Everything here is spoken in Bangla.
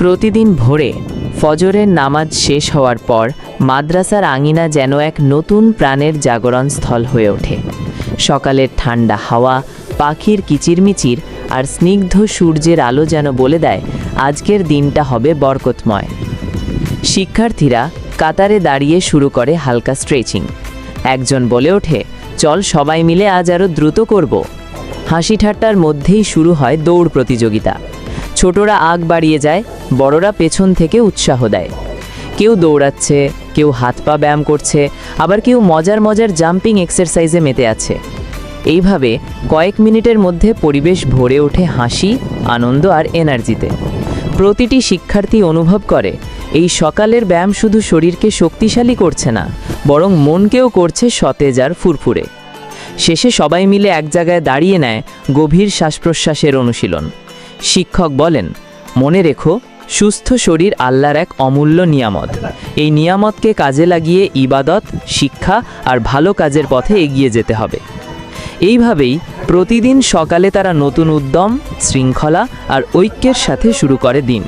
প্রতিদিন ভোরে ফজরের নামাজ শেষ হওয়ার পর মাদ্রাসার আঙিনা যেন এক নতুন প্রাণের জাগরণ স্থল হয়ে ওঠে। সকালের ঠান্ডা হাওয়া, পাখির কিচিরমিচির আর স্নিগ্ধ সূর্যের আলো যেন বলে দেয়, আজকের দিনটা হবে বরকতময়। শিক্ষার্থীরা কাতারে দাঁড়িয়ে শুরু করে হালকা স্ট্রেচিং। একজন বলে ওঠে, চল সবাই মিলে আজ আরও দ্রুত করব। হাসি ঠাট্টার মধ্যেই শুরু হয় দৌড় প্রতিযোগিতা। ছোটরা আগ বাড়িয়ে যায়, বড়রা পেছন থেকে উৎসাহ দেয়। কেউ দৌড়াচ্ছে, কেউ হাত পা ব্যায়াম করছে, আবার কেউ মজার মজার জাম্পিং এক্সারসাইজে মেতে আছে। এইভাবে কয়েক মিনিটের মধ্যে পরিবেশ ভরে ওঠে হাসি, আনন্দ আর এনার্জিতে। প্রতিটি শিক্ষার্থী অনুভব করে, এই সকালের ব্যায়াম শুধু শরীরকে শক্তিশালী করছে না, বরং মনকেও করছে সতেজ আর ফুরফুরে। শেষে সবাই মিলে এক জায়গায় দাঁড়িয়ে নেয় গভীর শ্বাস প্রশ্বাসের অনুশীলন। শিক্ষক বলেন, মনে রেখো, সুস্থ শরীর আল্লাহর এক অমূল্য নিয়ামত। এই নিয়ামতকে কাজে লাগিয়ে ইবাদত, শিক্ষা আর ভালো কাজের পথে এগিয়ে যেতে হবে। এইভাবেই প্রতিদিন সকালে তারা নতুন উদ্যম, শৃঙ্খলা আর ঐক্যের সাথে শুরু করে দিন।